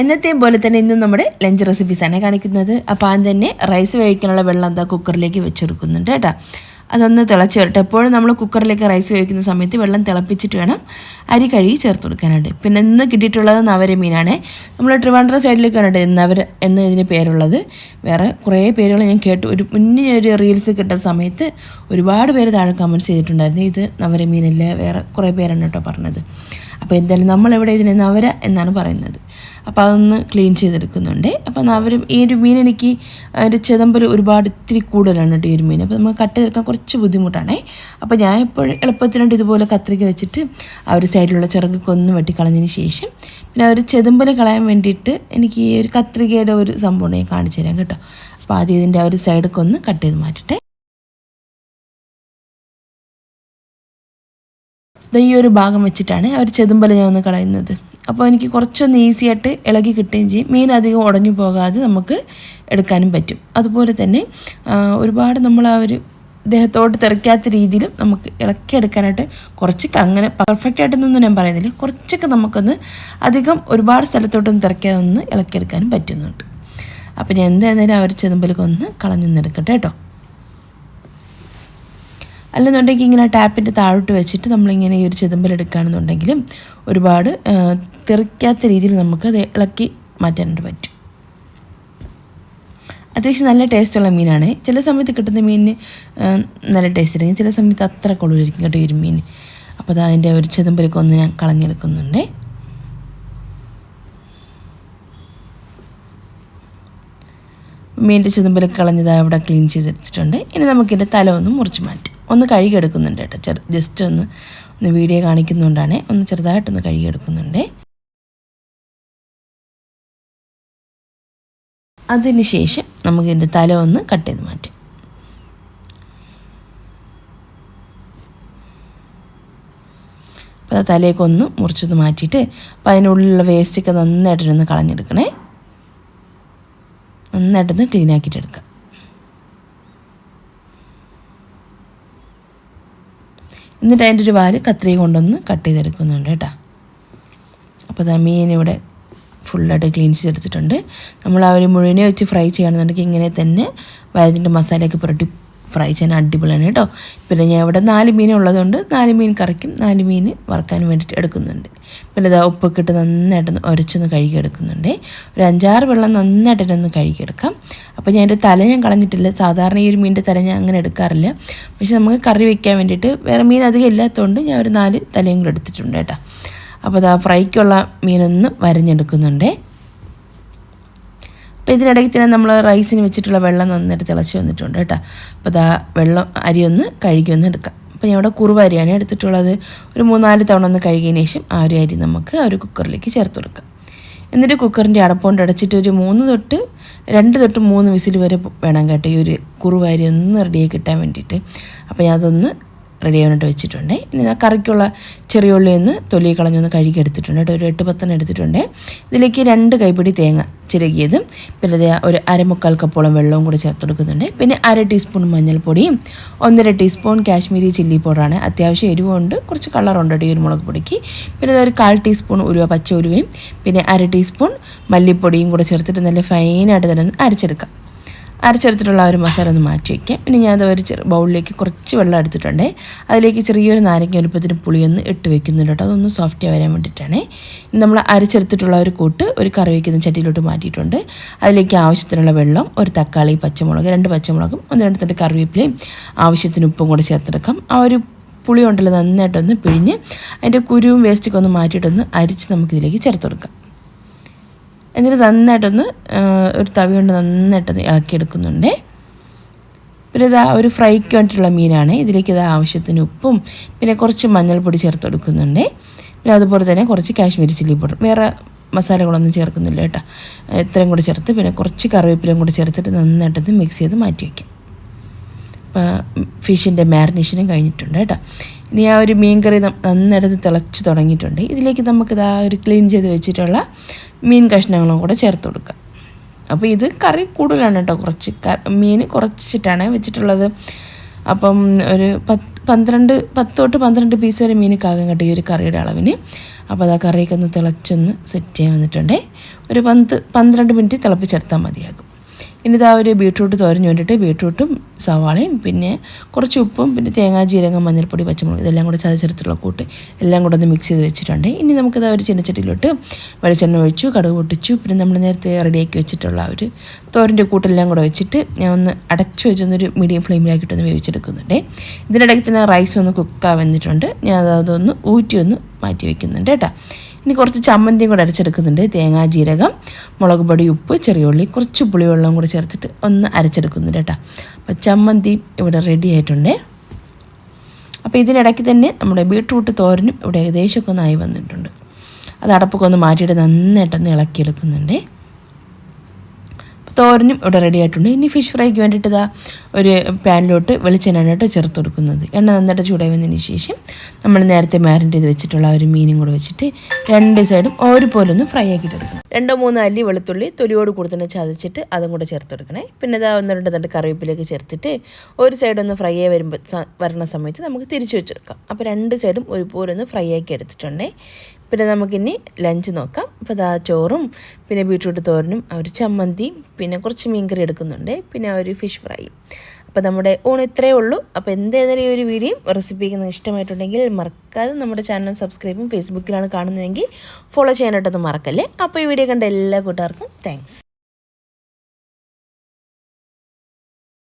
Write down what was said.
എന്നത്തെ പോലെ തന്നെ ഇന്നും നമ്മുടെ ലഞ്ച് റെസിപ്പീസാണ് കാണിക്കുന്നത്. അപ്പോൾ ആദ്യം തന്നെ റൈസ് വേവിക്കാനുള്ള വെള്ളം എന്താ കുക്കറിലേക്ക് വെച്ചെടുക്കുന്നുണ്ട് കേട്ടോ. അതൊന്ന് തിളച്ച് വരട്ടെ. എപ്പോഴും നമ്മൾ കുക്കറിലേക്ക് റൈസ് വേവിക്കുന്ന സമയത്ത് വെള്ളം തിളപ്പിച്ചിട്ട് വേണം അരി കഴുകി ചേർത്ത് കൊടുക്കാനായിട്ട്. പിന്നെ ഇന്ന് കിട്ടിയിട്ടുള്ളത് നവര മീനാണ്. നമ്മൾ ട്രിവാൻഡ്ര സൈഡിലേക്ക് കേട്ടോ നവര എന്ന് ഇതിന് പേരുള്ളത്. വേറെ കുറേ പേരുകൾ ഞാൻ കേട്ടു. ഒരു മുന്നേ ഒരു റീൽസ് കിട്ടുന്ന സമയത്ത് ഒരുപാട് പേര് താഴെ കമന്റ്സ് ചെയ്തിട്ടുണ്ടായിരുന്നു. ഇത് നവര മീനല്ല? വേറെ കുറേ പേരാണ് കേട്ടോ പറഞ്ഞത്. അപ്പോൾ എന്തായാലും നമ്മളിവിടെ ഇതിനെ നവര എന്നാണ് പറയുന്നത്. അപ്പോൾ അതൊന്ന് ക്ലീൻ ചെയ്തെടുക്കുന്നുണ്ട്. അപ്പം അവരും ഈ ഒരു മീൻ എനിക്ക് ഒരു ചെതമ്പൽ ഒരുപാട് ഇത്തിരി കൂടുതലാണ് കേട്ടോ ഈ ഒരു മീൻ. അപ്പോൾ നമുക്ക് കട്ട് ചെയ്തെടുക്കാൻ കുറച്ച് ബുദ്ധിമുട്ടാണേ. അപ്പോൾ ഞാൻ എപ്പോഴും എളുപ്പത്തിനുണ്ട് ഇതുപോലെ കത്രിക വെച്ചിട്ട് ആ ഒരു സൈഡിലുള്ള ചിറകൊക്കെ ഒന്ന് വെട്ടിക്കളഞ്ഞതിന് ശേഷം പിന്നെ ആ ഒരു ചെതമ്പൽ കളയാൻ വേണ്ടിയിട്ട് എനിക്ക് ഈ ഒരു കത്രികയുടെ ഒരു സംഭവം ഞാൻ കാണിച്ചു തരാം കേട്ടോ. അപ്പോൾ ആദ്യം ഇതിന്റെ ആ ഒരു സൈഡൊക്കെ ഒന്ന് കട്ട് ചെയ്ത് മാറ്റട്ടെ. ഈ ഒരു ഭാഗം വെച്ചിട്ടാണ് അവർ ചെതുമ്പല ഞാൻ ഒന്ന് കളയുന്നത്. അപ്പോൾ എനിക്ക് കുറച്ചൊന്ന് ഈസി ആയിട്ട് ഇളകി കിട്ടുകയും ചെയ്യും. മീൻ അധികം ഉടഞ്ഞു പോകാതെ നമുക്ക് എടുക്കാനും പറ്റും. അതുപോലെ തന്നെ ഒരുപാട് നമ്മൾ ആ ഒരു ദേഹത്തോട്ട് തെറിക്കാത്ത രീതിയിലും നമുക്ക് ഇളക്കി എടുക്കാനായിട്ട് കുറച്ചൊക്കെ അങ്ങനെ പെർഫെക്റ്റ് ആയിട്ടൊന്നും ഞാൻ പറയുന്നില്ല. കുറച്ചൊക്കെ നമുക്കൊന്ന് അധികം ഒരുപാട് സ്ഥലത്തോട്ടൊന്ന് തിറക്കാതെ ഒന്ന് ഇളക്കിയെടുക്കാനും പറ്റുന്നുണ്ട്. അപ്പോൾ ഞാൻ എന്തായാലും അവർ ചെതുമ്പലൊക്കെ ഒന്ന് കളഞ്ഞൊന്നെടുക്കട്ടെ കേട്ടോ. അല്ലെന്നുണ്ടെങ്കിൽ ഇങ്ങനെ ടാപ്പിന്റെ താഴോട്ട് വെച്ചിട്ട് നമ്മളിങ്ങനെ ഈ ഒരു ചെതുമ്പലെടുക്കുകയാണെന്നുണ്ടെങ്കിലും ഒരുപാട് തെറിക്കാത്ത രീതിയിൽ നമുക്ക് അത് ഇളക്കി മാറ്റാനായിട്ട് പറ്റും. അത്യാവശ്യം നല്ല ടേസ്റ്റുള്ള മീനാണ്. ചില സമയത്ത് കിട്ടുന്ന മീനിന് നല്ല ടേസ്റ്റ് ആയിരിക്കും ചില സമയത്ത് അത്ര കൊള്ളുമായിരിക്കും കേട്ടോ ഈ ഒരു മീൻ. അപ്പോൾ അത് അതിന്റെ ഒരു ചെതുമ്പലൊക്കെ ഒന്ന് ഞാൻ കളഞ്ഞെടുക്കുന്നുണ്ട്. മീന്റെ ചെതുമ്പലൊക്കെ കളഞ്ഞത് അവിടെ ക്ലീൻ ചെയ്തെടുത്തിട്ടുണ്ട്. ഇനി നമുക്കിന്റെ തല ഒന്ന് മുറിച്ച് മാറ്റാം. ഒന്ന് കഴുകിയെടുക്കുന്നുണ്ട് കേട്ടോ. ചെറു ജസ്റ്റ് ഒന്ന് ഒന്ന് വീഡിയോ കാണിക്കുന്നുകൊണ്ടാണേ ഒന്ന് ചെറുതായിട്ടൊന്ന് കഴുകിയെടുക്കുന്നുണ്ട്. അതിന് ശേഷം നമുക്കിതിന്റെ തല ഒന്ന് കട്ട് ചെയ്ത് മാറ്റാം. അപ്പോൾ തലയൊക്കെ ഒന്ന് മുറിച്ചൊന്ന് മാറ്റിയിട്ട് അപ്പോൾ അതിനുള്ളിലുള്ള വേസ്റ്റൊക്കെ നന്നായിട്ടൊന്ന് കളഞ്ഞെടുക്കണേ. നന്നായിട്ടൊന്ന് ക്ലീൻ ആക്കിയിട്ട് എന്നിട്ട് അതിന്റെ ഒരു വാൽ കത്രിക കൊണ്ടൊന്ന് കട്ട് ചെയ്തെടുക്കുന്നുണ്ട് കേട്ടോ. അപ്പോൾ മീൻ ഇവിടെ ഫുള്ളായിട്ട് ക്ലീൻ ചെയ്തെടുത്തിട്ടുണ്ട്. നമ്മൾ ആ ഒരു മുഴുവനെ വെച്ച് ഫ്രൈ ചെയ്യണമെന്നുണ്ടെങ്കിൽ ഇങ്ങനെ തന്നെ വയതിന്റെ മസാലയൊക്കെ പുരട്ടി ഫ്രൈ ചെയ്യാൻ അടിപൊളിയാണ് കേട്ടോ. പിന്നെ ഞാൻ ഇവിടെ നാല് മീൻ ഉള്ളതുകൊണ്ട് നാല് മീൻ കറിക്കും നാല് മീൻ വറുക്കാൻ വേണ്ടിയിട്ട് എടുക്കുന്നുണ്ട്. പിന്നെ ഇതാ ഉപ്പൊക്കെ ഇട്ട് നന്നായിട്ടൊന്ന് കഴുകി എടുക്കുന്നുണ്ട് ഒരു അഞ്ചാറ് വെള്ളം നന്നായിട്ടൊന്ന് കഴുകിയെടുക്കാം. അപ്പോൾ ഞാൻ എന്റെ തല ഞാൻ കളഞ്ഞിട്ടില്ല. സാധാരണ ഈ ഒരു മീനിന്റെ തല ഞാൻ അങ്ങനെ എടുക്കാറില്ല. പക്ഷെ നമുക്ക് കറി വയ്ക്കാൻ വേണ്ടിയിട്ട് വേറെ മീൻ അധികം ഇല്ലാത്തതുകൊണ്ട് ഞാൻ ഒരു നാല് തലയും കൂടെ എടുത്തിട്ടുണ്ട് കേട്ടോ. അപ്പോൾ അതാ ഫ്രൈക്കുള്ള മീനൊന്ന് വരഞ്ഞെടുക്കുന്നുണ്ടേ. അപ്പോൾ ഇതിനിടയ്ക്ക് തന്നെ നമ്മൾ റൈസിന് വെച്ചിട്ടുള്ള വെള്ളം നന്നായിട്ട് തിളച്ച് വന്നിട്ടുണ്ട് കേട്ടോ. അപ്പോൾ അതാ വെള്ളം അരി ഒന്ന് കഴുകി ഒന്ന് എടുക്കാം. അപ്പോൾ ഞാൻ ഇവിടെ കുറുവ അരിയാണ് എടുത്തിട്ടുള്ളത്. ഒരു മൂന്നാൽ തവണ ഒന്ന് കഴുകിയതിന് ശേഷം ആ ഒരു അരി നമുക്ക് ആ ഒരു കുക്കറിലേക്ക് ചേർത്ത് കൊടുക്കാം. എന്നിട്ട് കുക്കറിന്റെ അടപ്പുകൊണ്ട് അടച്ചിട്ട് ഒരു മൂന്ന് തൊട്ട് രണ്ട് തൊട്ട് മൂന്ന് വിസിൽ വരെ വേണം കേട്ടോ ഈ ഒരു കുറുവ അരി ഒന്ന് റെഡിയായി കിട്ടാൻ വേണ്ടിയിട്ട്. അപ്പോൾ ഞാൻ അതൊന്ന് റെഡി ആവാനായിട്ട് വെച്ചിട്ടുണ്ട്. ഇനി ആ കറിക്കുള്ള ചെറിയ ഉള്ളി ഒന്ന് തൊലി കളഞ്ഞൊന്ന് കഴുകി എടുത്തിട്ടുണ്ട് കേട്ടോ. ഒരു എട്ട് പത്തെണ്ണം എടുത്തിട്ടുണ്ട്. ഇതിലേക്ക് രണ്ട് കൈപ്പിടി തേങ്ങ ചിരകിയതും പിന്നെ ഒരു അരമുക്കാൽ കപ്പോളം വെള്ളവും കൂടി ചേർത്ത് കൊടുക്കുന്നുണ്ട്. പിന്നെ അര ടീസ്പൂൺ മഞ്ഞൾപ്പൊടിയും ഒന്നര ടീസ്പൂൺ കാശ്മീരി ചില്ലി പൗഡറാണ്. അത്യാവശ്യം എരിവുണ്ട് കുറച്ച് കളറുണ്ട് ഈ ഒരു മുളക് പൊടിക്ക്. പിന്നെ ഒരു കാൽ ടീസ്പൂൺ ഉരുവ പച്ച ഉരുവയും പിന്നെ അര ടീസ്പൂൺ മല്ലിപ്പൊടിയും കൂടെ ചേർത്തിട്ട് നല്ല ഫൈനായിട്ട് തന്നെ അരച്ചെടുക്കാം. അരച്ചെടുത്തിട്ടുള്ള ഒരു മസാല ഒന്ന് മാറ്റി വയ്ക്കാം പിന്നെ ഞാൻ അത് ഒരു ചെറു ബൗളിലേക്ക് കുറച്ച് വെള്ളം എടുത്തിട്ടുണ്ട്. അതിലേക്ക് ചെറിയൊരു നാരങ്ങ വലുപ്പത്തിന് പുളിയൊന്ന് ഇട്ട് വെക്കുന്നുണ്ട് കേട്ടോ. അതൊന്ന് സോഫ്റ്റ് വരാൻ വേണ്ടിയിട്ടാണ്. നമ്മൾ അരച്ചെടുത്തിട്ടുള്ള ഒരു കൂട്ട് ഒരു കറി വയ്ക്കുന്ന ചട്ടിയിലോട്ട് മാറ്റിയിട്ടുണ്ട്. അതിലേക്ക് ആവശ്യത്തിനുള്ള വെള്ളം ഒരു തക്കാളി പച്ചമുളക് രണ്ട് പച്ചമുളകും ഒന്ന് രണ്ട് തണ്ട് കറിവേപ്പിലയും ആവശ്യത്തിന് ഉപ്പും കൂടെ ചേർത്തെടുക്കാം. ആ ഒരു പുളി ഉണ്ടല്ലോ നന്നായിട്ടൊന്ന് പിഴിഞ്ഞ് അതിന്റെ കുരുവും വേസ്റ്റൊക്കെ ഒന്ന് മാറ്റിയിട്ടൊന്ന് അരിച്ച് നമുക്കിതിലേക്ക് ചേർത്ത് കൊടുക്കാം. എന്നിട്ട് നന്നായിട്ടൊന്ന് ഒരു തവി കൊണ്ട് നന്നായിട്ടൊന്ന് ഇളക്കിയെടുക്കുന്നുണ്ട്. പിന്നെ ഇതാ ഒരു ഫ്രൈക്ക് വേണ്ടിയിട്ടുള്ള മീനാണ്. ഇതിലേക്ക് ഇത് ആവശ്യത്തിന് ഉപ്പും പിന്നെ കുറച്ച് മഞ്ഞൾപ്പൊടി ചേർത്ത് കൊടുക്കുന്നുണ്ട്. പിന്നെ അതുപോലെ തന്നെ കുറച്ച് കാശ്മീരി ചില്ലി പൗഡർ. വേറെ മസാലകളൊന്നും ചേർക്കുന്നില്ല കേട്ടോ. ഇത്രയും കൂടി ചേർത്ത് പിന്നെ കുറച്ച് കറിവേപ്പിലയും കൂടി ചേർത്തിട്ട് നന്നായിട്ടൊന്ന് മിക്സ് ചെയ്ത് മാറ്റി വയ്ക്കാം. ഫിഷിന്റെ മാരിനേഷനും കഴിഞ്ഞിട്ടുണ്ട് കേട്ടോ. ഇനി ആ ഒരു മീൻ കറി നന്നായിട്ട് തിളച്ച് തുടങ്ങിയിട്ടുണ്ട്. ഇതിലേക്ക് നമുക്കിത് ആ ഒരു ക്ലീൻ ചെയ്ത് വെച്ചിട്ടുള്ള മീൻ കഷ്ണങ്ങളും കൂടെ ചേർത്ത് കൊടുക്കുക. അപ്പോൾ ഇത് കറി കൂടുതലാണ് കേട്ടോ കുറച്ച്. മീൻ കുറച്ചിട്ടാണ് വെച്ചിട്ടുള്ളത്. അപ്പം ഒരു പത്ത് പന്ത്രണ്ട് പത്ത് തൊട്ട് പന്ത്രണ്ട് പീസ് വരെ മീൻ കാകം കേട്ടോ ഈ ഒരു കറിയുടെ അളവിന്. അപ്പോൾ അത് ആ കറിയൊക്കെ ഒന്ന് തിളച്ചൊന്ന് സെറ്റ് ചെയ്യാൻ വന്നിട്ടുണ്ടേ. ഒരു പന്ത് പന്ത്രണ്ട് മിനിറ്റ് തിളപ്പിച്ചെടുത്താൽ മതിയാകും. ഇനി ഇതാ ഒരു ബീട്രൂട്ട് തോരഞ്ഞു വേണ്ടിയിട്ട് ബീട്രൂട്ടും സവാളയും പിന്നെ കുറച്ച് ഉപ്പും പിന്നെ തേങ്ങാ ജീരകം മഞ്ഞൾപ്പൊടി പച്ചമുളക് ഇതെല്ലാം കൂടെ ചതച്ചെടുത്തുള്ള കൂട്ട് എല്ലാം കൂടെ ഒന്ന് മിക്സ് ചെയ്ത് വെച്ചിട്ടുണ്ട്. ഇനി നമുക്കിത് ഒരു ചിന്നച്ചട്ടിയിലോട്ട് വെളിച്ചെണ്ണ ഒഴിച്ചു കടുക് പൊട്ടിച്ചു പിന്നെ നമ്മൾ നേരത്തെ റെഡിയാക്കി വെച്ചിട്ടുള്ള ഒരു തോരന്റെ കൂട്ടെല്ലാം കൂടെ വെച്ചിട്ട് ഞാൻ ഒന്ന് അടച്ചു വെച്ചൊന്നൊരു മീഡിയം ഫ്ലെയിമിലാക്കിയിട്ടൊന്ന് വേവിച്ചെടുക്കുന്നുണ്ട്. ഇതിനിടയ്ക്ക് തന്നെ റൈസ് ഒന്ന് കുക്കാ വന്നിട്ടുണ്ട് ഞാൻ അതൊന്ന് ഊറ്റി ഒന്ന് മാറ്റി വെക്കുന്നുണ്ട് കേട്ടോ. ഇനി കുറച്ച് ചമ്മന്തിയും കൂടെ അരച്ചെടുക്കുന്നുണ്ട്. തേങ്ങാ ജീരകം മുളക് പൊടി ഉപ്പ് ചെറിയ ഉള്ളി കുറച്ച് പുളിവെള്ളം കൂടെ ചേർത്തിട്ട് ഒന്ന് അരച്ചെടുക്കുന്നുണ്ട് കേട്ടോ. അപ്പോൾ ചമ്മന്തി ഇവിടെ റെഡി ആയിട്ടുണ്ട്. അപ്പോൾ ഇതിനിടയ്ക്ക് തന്നെ നമ്മുടെ ബീട്രൂട്ട് തോരനും ഇവിടെ ഏകദേശമൊക്കെ ഒന്നായി വന്നിട്ടുണ്ട്. അത് അടപ്പൊക്കെ ഒന്ന് മാറ്റിയിട്ട് നന്നായിട്ടൊന്ന് ഇളക്കിയെടുക്കുന്നുണ്ട്. തോരനും ഇവിടെ റെഡി ആയിട്ടുണ്ട്. ഇനി ഫിഷ് ഫ്രൈക്ക് വേണ്ടിയിട്ട് ഇതാ ഒരു പാനിലോട്ട് വെളിച്ചെണ്ണ കേട്ടോ ചേർത്ത് കൊടുക്കുന്നത്. എണ്ണ നന്നായിട്ട് ചൂടായി ശേഷം നമ്മൾ നേരത്തെ മാരിനേറ്റ് ചെയ്ത് വെച്ചിട്ടുള്ള ഒരു മീനും കൂടെ വെച്ചിട്ട് രണ്ട് സൈഡും ഒരുപോലെ ഒന്ന് ഫ്രൈ ആക്കിയിട്ട് എടുക്കണം. രണ്ടോ മൂന്നോ അല്ലി വെളുത്തുള്ളി തൊലിയോട് കൂടുതൽ തന്നെ ചതച്ചിട്ട് അതും കൂടെ ചേർത്ത് കൊടുക്കണേ പിന്നെ ഇതാ ഒന്ന് രണ്ട് തണ്ട് കറിവേപ്പിലേക്ക് ചേർത്തിട്ട് ഒരു സൈഡ് ഒന്ന് ഫ്രൈ ആയി വരുമ്പോൾ വരണ സമയത്ത് നമുക്ക് തിരിച്ചു വെച്ചെടുക്കാം. അപ്പോൾ രണ്ട് സൈഡും ഒരുപോലെ ഒന്ന് ഫ്രൈ ആക്കി എടുത്തിട്ടുണ്ടേ. പിന്നെ നമുക്കിനി ലഞ്ച് നോക്കാം. അപ്പോൾ അതാ ചോറും പിന്നെ ബീട്രൂട്ട് തോരനും ഒരു ചമ്മന്തിയും പിന്നെ കുറച്ച് മീൻകറി എടുക്കുന്നുണ്ട്. പിന്നെ ഒരു ഫിഷ് ഫ്രൈയും അപ്പോൾ നമ്മുടെ ഊണ് ഇത്രയേ ഉള്ളൂ. അപ്പോൾ എന്തായാലും ഈ ഒരു വീഡിയോ റെസിപ്പി നിങ്ങൾക്ക് ഇഷ്ടമായിട്ടുണ്ടെങ്കിൽ മറക്കാതെ നമ്മുടെ ചാനൽ സബ്സ്ക്രൈബും ഫേസ്ബുക്കിലാണ് കാണുന്നതെങ്കിൽ ഫോളോ ചെയ്യാനായിട്ടൊന്നും മറക്കല്ലേ? അപ്പോൾ ഈ വീഡിയോ കണ്ട എല്ലാ കൂട്ടുകാർക്കും താങ്ക്സ്